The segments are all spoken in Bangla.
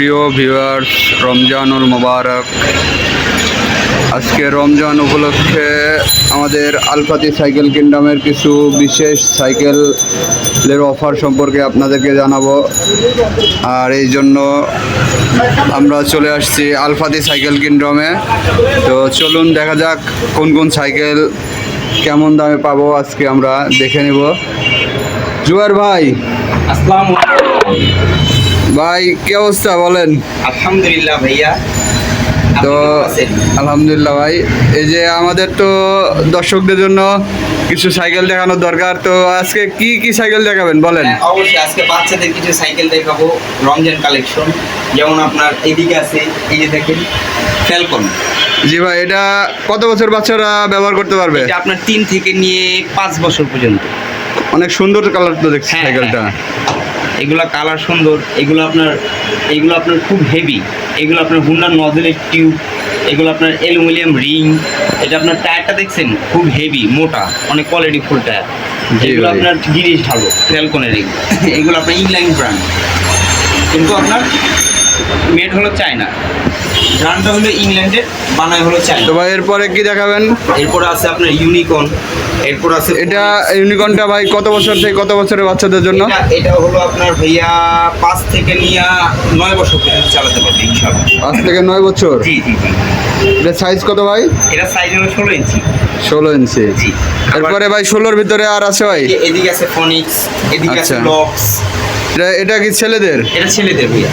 প্রিয় ভিউয়ার্স রমজানুল মোবারক। আজকে রমজান উপলক্ষে আমাদের আলফাতি সাইকেল কিংডমের কিছু বিশেষ সাইকেলের অফার সম্পর্কে আপনাদেরকে জানাব। আর এই জন্য আমরা চলে আসছি আলফাতি সাইকেল কিংডমে। তো চলুন দেখা যাক কোন কোন সাইকেল কেমন দামে পাবো আজকে আমরা দেখে নেব। জুয়ার ভাই। আসসালামু ভাই কি অবস্থা বলেন? আলহামদুলিল্লাহ ভাইয়া। তো? আলহামদুলিল্লাহ ভাই এই যে আমাদের তো দর্শকদের জন্য কিছু সাইকেল দেখানোর দরকার তো আজকে কি কি সাইকেল দেখাবেন বলেন? হ্যাঁ, অবশ্যই আজকে বাচ্চাদের কিছু সাইকেল দেখাবো রমজান কালেকশন। যেমন আপনার এদিকে আছে এই যে দেখেন ফ্যালকন জি ভাই এটা কত বছর বাচ্চারা ব্যবহার করতে পারবে? এটা আপনার তিন থেকে নিয়ে পাঁচ বছর পর্যন্ত। অনেক সুন্দর কালার তো দেখছি হ্যাঁ, সাইকেলটা। এগুলা কালার সুন্দর এগুলো আপনার এগুলো আপনার খুব হেভি এগুলো আপনার হুন্ডার নজলের টিউব এগুলো আপনার অ্যালুমিনিয়াম রিং এটা আপনার টায়ারটা দেখছেন? খুব হেভি মোটা অনেক কোয়ালিটি ফুল টায়ার যেগুলো এগুলো আপনার গিরিশ ঢালো ফ্যালকনের রিং এগুলো আপনার ইংল্যান্ড ব্র্যান্ড কিন্তু আপনার মেড হলো চায়না ব্র্যান্ডটা হলো ইংল্যান্ডের বানায় হলো তো ভাই এরপরে কি দেখাবেন? এরপর আছে আপনার ইউনিকর্ন এরপর আছে এটা ইউনিকর্নটা ভাই কত বছর থেকে কত বছরের বাচ্চাদের জন্য? এটা হলো আপনার ভাইয়া পাঁচ থেকে নিয়ে নয় বছর পর্যন্ত চালাতে পারবে ইনশাল্লাহ পাঁচ থেকে নয় বছর? জি জি জি। এটা সাইজ কত ভাই? এটা সাইজ হলো ষোলো ইঞ্চি ষোলো ইঞ্চি জি। এরপরে ভাই ষোলোর ভিতরে আর আছে ভাই? এদিকে আছে ফনিক্স এদিকে আছে আচ্ছা। এটা এটা কি ছেলেদের? এটা ছেলেদের ভাইয়া।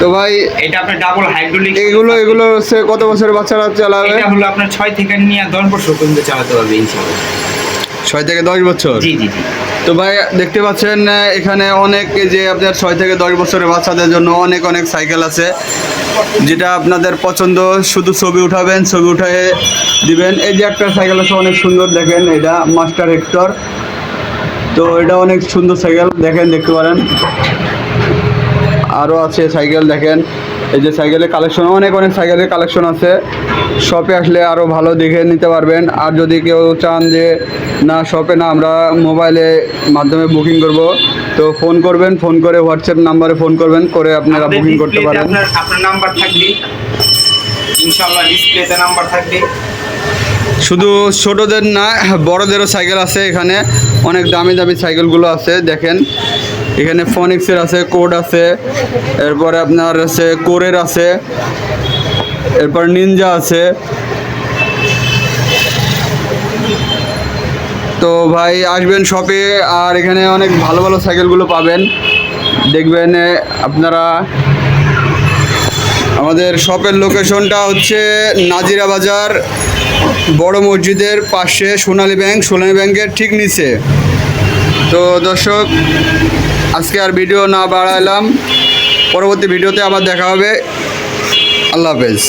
তো ভাই এটা আপনার ডাবল হাইড্রোলিক এগুলো এগুলো হচ্ছে কত বছরের বাচ্চারা চালাবে? এটা হলো আপনার ছয় থেকে নিয়ে দশ বছর পর্যন্ত চালাতে পারবে ইনশাল্লাহ ছয় থেকে দশ বছর? জি জি জি। তো ভাই দেখতে পাচ্ছেন এখানে অনেক যে আপনার ছয় থেকে দশ বছরের বাচ্চাদের জন্য অনেক অনেক সাইকেল আছে যেটা আপনাদের পছন্দ। শুধু ছবি উঠাবেন ছবি উঠায়ে দিবেন। এই যে একটা সাইকেল আছে অনেক সুন্দর দেখেন এটা মাস্টার হেক্টর। তো এটা অনেক সুন্দর সাইকেল দেখেন দেখতে পারেন। আরও আছে সাইকেল দেখেন। এই যে সাইকেলের কালেকশন অনেক অনেক সাইকেলের কালেকশন আছে। শপে আসলে আরও ভালো দেখে নিতে পারবেন। আর যদি কেউ চান যে না শপে না আমরা মোবাইলে মাধ্যমে বুকিং করব। তো ফোন করবেন ফোন করে হোয়াটসঅ্যাপ নাম্বারে ফোন করবেন করে আপনারা বুকিং করতে পারেন। আপনার নাম্বার থাকবে। ইনশাল্লাহ ডিসপ্লেতে নাম্বার থাকবে। শুধু ছোটোদের না, বড়দেরও সাইকেল আছে এখানে। অনেক দামি দামি সাইকেলগুলো আছে, দেখেন। এখানে ফনিক্সের আছে, কোড আছে, এরপরে আপনার আছে কোরের আছে, এরপর নিনজা আছে। তো ভাই, আসবেন শপে, আর এখানে অনেক ভালো ভালো সাইকেলগুলো পাবেন। দেখবেন আপনারা আমাদের শপের লোকেশনটা হচ্ছে নাজিরা বাজার বড় মসজিদের পাশে সোনালী ব্যাংক, সোনালী ব্যাংকের ঠিক নিচে। তো দর্শক, আজকে আর ভিডিও না বাড়াইলাম। পরবর্তী ভিডিওতে আবার দেখা হবে। আল্লাহ হাফেজ।